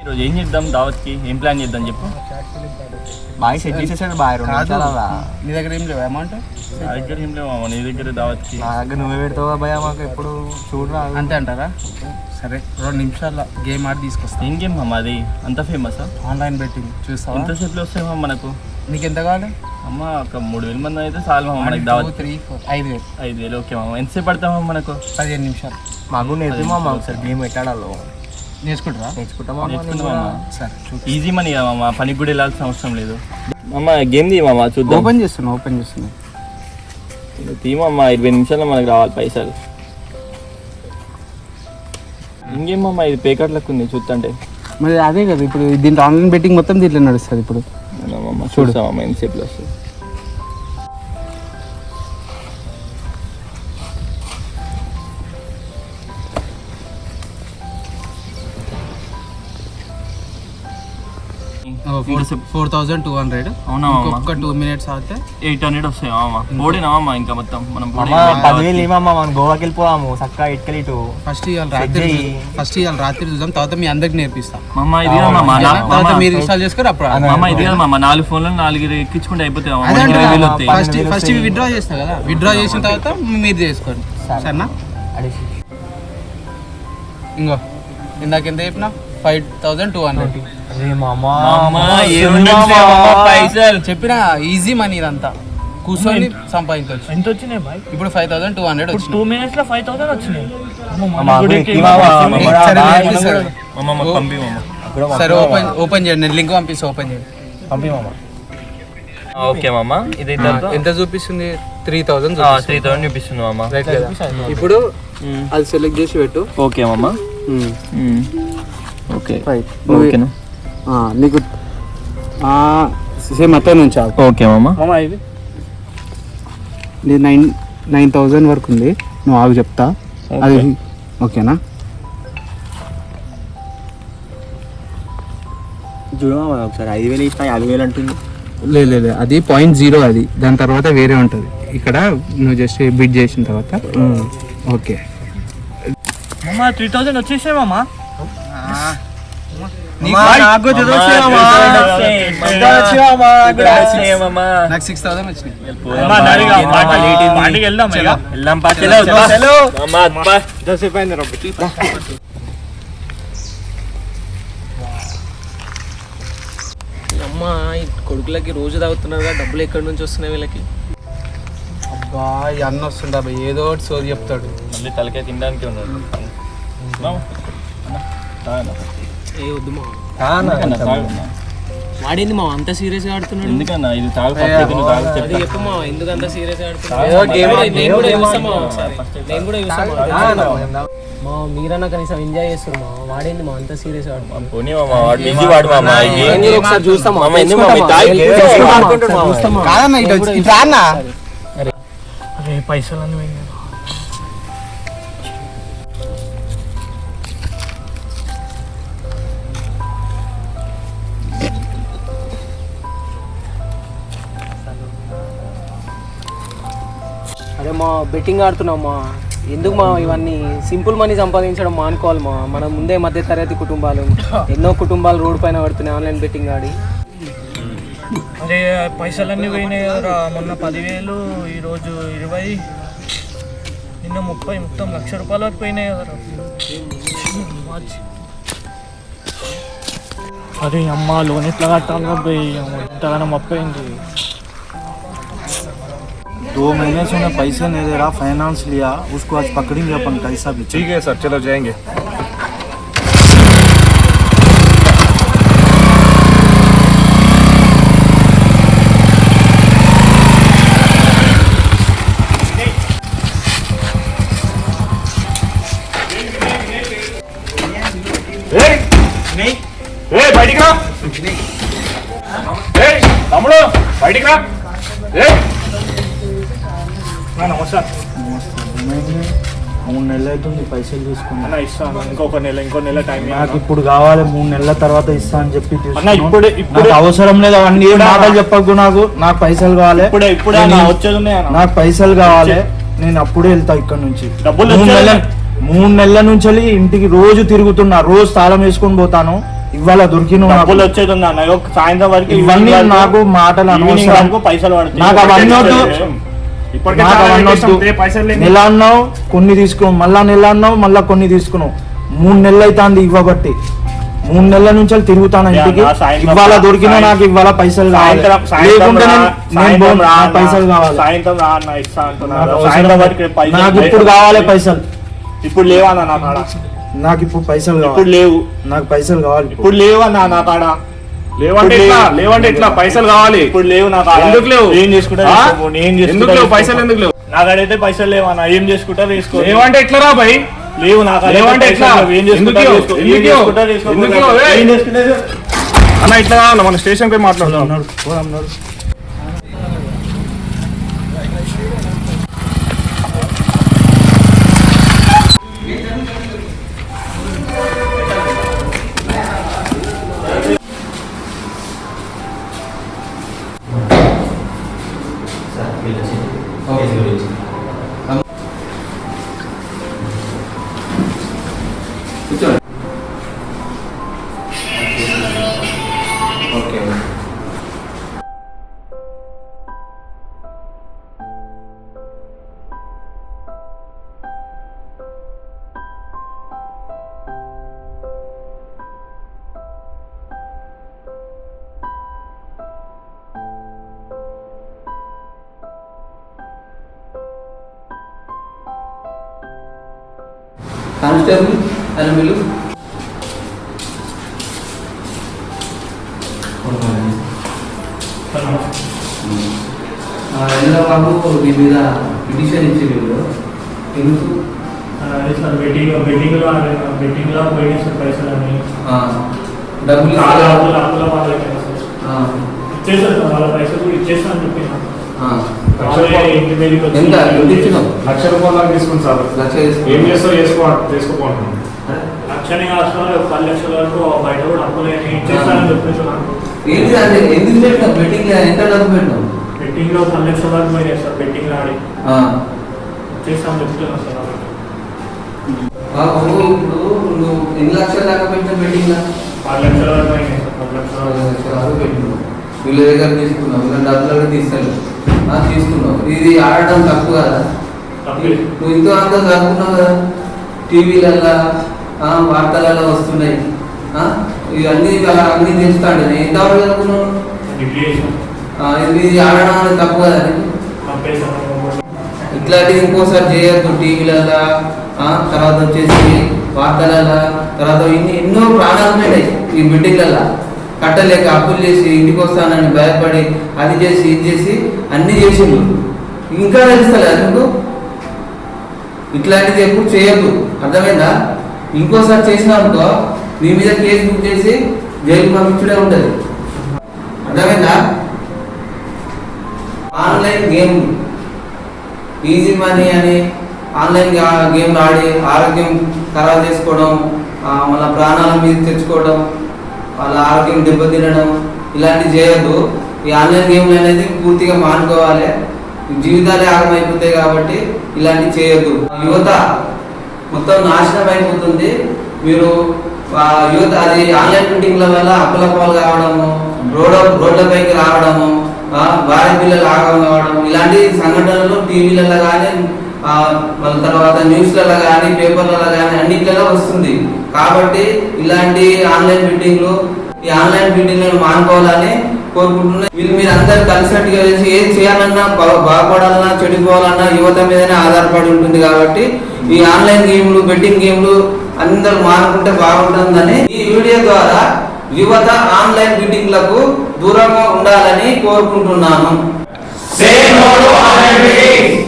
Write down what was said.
ఈరోజు ఏం చేద్దాం? దావత్కి ఏం ప్లాన్ చేద్దాం చెప్పు. బాగా సెట్ చేసేసాడు బాగా రెండు. నీ దగ్గర ఏం లేవు అమౌంట్ నా దగ్గర ఏం లేవు? మామ, నీ దగ్గర దావత్కి. నా దగ్గర నువ్వే పెడతావా భయ మాకు ఎప్పుడు? చూడరా అంతే అంటారా? సరే రెండు నిమిషాల్లో గేమ్ ఆడి తీసుకొస్తా. ఏం గేమ్ మామ అది? అంత ఫేమసా ఆన్లైన్ బెట్టింగ్ చూస్తావా? ఎంతసేపులో వస్తాయి మామ మనకు? నీకు ఎంత కావాలి? అమ్మ ఒక మూడు వేల మంది అయితే చాలు మామ మనకి దావత్ త్రీ ఫోర్ ఐదు వేలు. ఐదు వేలు ఓకే మామ ఎంతసేపు పడతామా మనకు? పదిహేను నిమిషాలు. మాకు నేర్పిమా ఒకసారి గేమ్ పెట్టాడాలో నేర్చుకుంటారా నేర్చుకుంటామా. సరే చూ ఈజీ మనీ మామ పనికి కూడా వెళ్ళాల్సిన అవసరం లేదు. మామ గేమ్ తీ మామ చూద్దాం. ఓపెన్ చేస్తున్నా ఓపెన్ చేస్తున్నా. తీ మామ ఇరవై నిమిషాల్లో మనకు రావాలి పైసలు. ఇంకేం మామ ఇది పేకట్ లెక్క ఉంది చూస్తుంటే మరి అదే కదా ఇప్పుడు దీంట్లో ఆన్లైన్ బెట్టింగ్ మొత్తం దీంట్లో నడుస్తుంది ఇప్పుడు. మామ చూడసా మామ ఎంతసేపులో వస్తుంది? ఫోర్ థౌజండ్ టూ హండ్రెడ్ అవునా మామ? ఇంకొక టూ మినిట్స్ ఆడితే ఎయిట్ హండ్రెడ్ వస్తాయి మామ? ఓడినా మామ ఇంకా మొత్తం? మనం అమ్మ పదివేలు ఏమమ్మా మనం గోవాకి వెళ్ళిపోవాము చక్కగా ఇటుకలు ఇటు. ఫస్ట్ ఇవాళ రాత్రి. ఫస్ట్ ఇవాళ రాత్రి చూద్దాం. తర్వాత మీ అందరికి నేర్పిస్తా. మామ ఇది కదా మామ నా- తర్వాత మామ, మీరు ఇన్స్టాల్ చేసుకొని అప్పుడు ఆడండి. మామ ఇది కదా మామ నాలుగు ఫోన్లు నాలుగు ఎక్కించుకుంటే అయిపోతాయి ఫస్ట్ ఫస్ట్ ఇవి విత్డ్రా చేస్తా కదా. విత్డ్రా చేసిన తర్వాత మీరు చేసుకోండి. సరేనా? అడిసి. ఇంకో. ఇందాక ఎంత చెప్పిన? ఫైవ్ థౌజండ్ టూ హండ్రెడ్ పైసలు. చెప్పిన ఈజీ మనీ ఇదంతా. కూర్చొని సంపాదించవచ్చు. ఎంత వచ్చినాయి బాయ్ ఇప్పుడు ఫైవ్ థౌసండ్ టూ హండ్రెడ్ వచ్చింది టూ మినిట్స్లో ఫైవ్ థౌసండ్ వచ్చినాయి. సరే. ఓపెన్ ఓపెన్ చేయండి. నేను లింక్ పంపిస్తా ఓపెన్ చేయండి. పంపి మామ. ఓకే మామ. ఇది ఎంత చూపిస్తుంది? త్రీ థౌసండ్ త్రీ థౌసండ్ చూపిస్తుంది మామ. ఇప్పుడు అది సెలెక్ట్ చేసి పెట్టు. ఓకే మామ. ఓకే ఫైవ్ ఓకేనా నీకు సేమ్ అత్త నుంచి. ఓకే మామ. మామ ఇది? ఇది నైన్ నైన్ థౌజండ్ వరకు ఉంది. నువ్వు ఆగు చెప్తా. అది ఓకేనా? చూడు మామ ఒకసారి ఐదు వేలు ఇస్తా యాభై వేలు అంటుంది. లేదు లేదు అది పాయింట్ జీరో అది. దాని తర్వాత వేరే ఉంటుంది. ఇక్కడ నువ్వు జస్ట్ బిడ్ చేసిన తర్వాత. ఓకే. మామ త్రీ థౌసండ్ వచ్చేసాయి మామ. నాకు సిక్స్ థౌసండ్ వచ్చినాయి. వెళ్దాం చలో. అమ్మ కొడుకులకి రోజు తాగుతున్నారు కదా డబ్బులు ఎక్కడి నుంచి వస్తున్నాయి వీళ్ళకి? అబ్బా అన్న వస్తుండే అబ్బా ఏదో ఒకటి సోది చెప్తాడు. మళ్ళీ తలకాయ తినడానికి ఉన్నాడు? ఏ వద్దు మా? వాడింది మా అంత సీరియస్గా ఆడుతున్నాడు? ఎందుకన్నా? ఇది తాగు పక్కకి నువ్వు తాగు అది చెప్తా చెప్పు మా ఎందుకు అంత సీరియస్గా ఏదో ఆడుతున్నాడు game నేను కూడా. ఒకసారి. నేను. మా మీరన్నా కనీసం ఎంజాయ్ చేస్తారు మా వాడింది మా అంత సీరియస్గా ఆడుతున్నాడు. పోనీ వాడు బిజీ వాడు ఒకసారి ఎందుకు తాగి? కాదన్న ఇటు అన్న అరే పైసలు అన్నీ మా బెట్టింగ్ ఆడుతున్నాం మా. ఎందుకు మా ఇవన్నీ? సింపుల్ మనీ సంపాదించడం మానుకోవాలి మా. మన ముందే మధ్య తరగతి కుటుంబాలు. ఎన్నో కుటుంబాలు రోడ్ పైన పడుతున్నాయి ఆన్లైన్ బెట్టింగ్ ఆడి. అదే పైసలన్నీ పోయినాయి కదరా మొన్న పదివేలు ఈరోజు ఇరవై. నిన్న ముప్పై మొత్తం లక్ష రూపాయల వరకు పోయినాయి కదరా అదే అరే అమ్మ లోన్ ఎట్లా కట్టాలి పోయి ఇంతగానం అప్పయింది दो महीने से उन्हें पैसे नहीं दे रहा फाइनेंस लिया उसको आज पकड़ेंगे अपन कैसा भी ठीक है सर चलो जाएंगे బయటికి రా ఏయ్, తమ్ముడు బయటికి రా మూడు నెలలు అవుతుంది పైసలు తీసుకున్నా. ఇస్తాను ఇంకొక నెల ఇంకో నెల టైం నాకు ఇప్పుడు కావాలి మూడు నెలల తర్వాత ఇస్తా అని చెప్పి ఇప్పుడే ఇప్పుడే అవసరం లేదు అవన్నీ మాటలు చెప్పకు నాకు. నాకు పైసలు కావాలి. ఇప్పుడే ఇప్పుడే నాకు పైసలు కావాలి నేను అప్పుడే వెళ్తా ఇక్కడ నుంచి. డబ్బులు మూడు నెలల మూడు నెలల నుంచి వెళ్ళి ఇంటికి రోజు తిరుగుతున్నా రోజు తాళం వేసుకొని పోతాను. ఇవాళ దొరికిన డబ్బులు వచ్చేది సాయంత్రం వరకు ఇవన్నీ నాకు మాటలు అనవసరం. పైసలు నాకు అవన్నీ నెల అన్నావు కొన్ని తీసుకున్నావు. మళ్ళా నెల అన్నావు మళ్ళా కొన్ని తీసుకున్నావు. మూడు నెలలు అవుతుంది ఇవ్వబట్టి. మూడు నెలల నుంచి తిరుగుతాను ఇంటికి? ఇవాళ దొరికినా నాకు ఇవాళ పైసలు కావాలి. పైసలు కావాలి. నాకు ఇప్పుడు లేవు. కావాలి పైసలు. ఇప్పుడు కాడ? నాకు ఇప్పుడు పైసలు ఇప్పుడు లేవు. నాకు పైసలు కావాలి ఇప్పుడు. లేవు అన్న నా కాడ? లేవంటే ఎట్లా? లేవు. లేవంటే ఎట్లా? పైసలు కావాలి. ఇప్పుడు లేవు నా కాడ. ఎందుకు లేవు? ఏం చేసుకుంటా ఎందుకు లేవు. పైసలు ఎందుకు లేవు? నా కాడైతే పైసలు లేవన్నా ఏం చేసుకుంటా వేసుకో లేవంటే ఎట్లా రా భయ్ లేవు నా కాడ లేవంటే ఎట్లా? లేవు. ఏం చేసుకుంటా. లేవు? ఏం చేసుకుంటా లేవు? లేవు? అన్న ఇట్లా మన స్టేషన్ పోయి మాట్లాడదాం కూర్చోండి ఓకే కానిస్టేబుల్ అని మీరు ఎందులో బాబు మీ మీద పిటిషన్ ఇచ్చి వీళ్ళు ఎందుకు? అదే సార్ బెట్టింగ్ బెట్టింగ్లో బెట్టింగ్లో పోయినాయి సార్ పైసలు అని డబ్బులు చాలా? అప్పుల అప్పుల వాళ్ళకి సార్. వాళ్ళ పైసలు ఇచ్చేస్తా అని చెప్పిన ఎంత? ఎంత ఇచ్చినావు? లక్ష రూపాయలు దాకా తీసుకుని సార్. లక్ష. ఏం చేస్తావు? చేసుకో చేసుకోపోతున్నాం అరే, లక్షని కాస్తున్నారు ఒక పది లక్షల వరకు బయట కూడా అప్పులే ఏంటి అంటే ఎందుకు పెట్టినావు బెట్టింగ్ ఎంత డబ్బు పెట్టినావు? బెట్టింగ్లో పది లక్షల వరకు పోయినాయి సార్ బెట్టింగ్ ఆడి. ఆ. ఇచ్చేస్తాను చెప్తున్నాను సార్ వాళ్ళకి. బాబు ఇప్పుడు నువ్వు ఎన్ని లక్షల దాకా పెట్టిన బెట్టింగ్ పది లక్షల వరకు పోయినాయి సార్ పది లక్షల వరకు. పెట్టినావు. వీళ్ళ దగ్గర తీసుకున్నావు. వీళ్ళ డబ్బులు కూడా తీస్తాను తీసుకున్నావు ఇది ఆడటం తప్పు కదా. నువ్వు ఇంతో అంతా చదువుకున్నావు కదా? టీవీలల్లో వార్తలలో వస్తున్నాయి. ఆ, ఇవన్నీ అలా అన్ని తెలుస్తాడు. ఎంతవరకు చదువుకున్నావు డిగ్రీ చేసాం ఆ, ఇది ఆడడం అనేది తప్పు కదా ఇట్లాంటివి ఇంకోసారి చేయొద్దు. టీవీలలో తర్వాత వచ్చేసి వార్తలలో తర్వాత ఇన్ని ఎన్నో ప్రాణాలు పోయినాయి ఈ బిల్డింగ్లలో కట్టలేక అప్పులు చేసి ఇంటికి వస్తానని భయపడి అది చేసి ఇది చేసి అన్నీ చేసిండు. ఇంకా తెలుస్తలేదు నీకు ఇట్లాంటిది ఎప్పుడు చేయొద్దు. అర్థమైందా? ఇంకోసారి చేసినానుకో నీ మీద కేసు బుక్ చేసి జైలు పంపించడే ఉంటుంది. అర్థమైందా? Online game. ఈజీ మనీ అని ఆన్లైన్ గేమ్ ఆడి ఆరోగ్యం ఖరాబ్ చేసుకోవడం మళ్ళీ మన ప్రాణాల మీద తెచ్చుకోవడం వాళ్ళ ఆరోగ్యం దెబ్బతినడం ఇలాంటివి చేయొద్దు. ఈ ఆన్లైన్ గేమ్లు అనేది పూర్తిగా మానుకోవాలి. జీవితాలే ఆగమైపోతాయి కాబట్టి ఇలాంటివి చేయొద్దు. యువత మొత్తం నాశనం అయిపోతుంది. మీరు యువత అది ఆన్లైన్ మీటింగ్ల వల్ల అప్పలపాలు కావడము రోడ్ రోడ్లపైకి రావడము భార్య పిల్లలు ఆగం కావడం ఇలాంటి సంఘటనలు టీవీలలో కానీ వాళ్ళ తర్వాత న్యూస్లలో కానీ పేపర్లలో కానీ అన్నిట్లలో వస్తుంది. కాబట్టి ఇలాంటి ఆన్లైన్ మీటింగ్లు ఈ ఆన్లైన్ మీటింగ్లను మానుకోవాలని కోరుకుంటున్నా. వీళ్ళు మీరు అందరు కలిసినట్టుగా చేసి ఏం చేయాలన్నా బాగుపడాలన్నా చెడిపోవాలన్నా యువత మీదనే ఆధారపడి ఉంటుంది కాబట్టి ఈ ఆన్లైన్ గేమ్లు బెట్టింగ్ గేమ్లు అందరూ మానుకుంటే బాగుంటుందని ఈ వీడియో ద్వారా యువత ఆన్లైన్ మీటింగ్లకు దూరంగా ఉండాలని కోరుకుంటున్నాను. Say no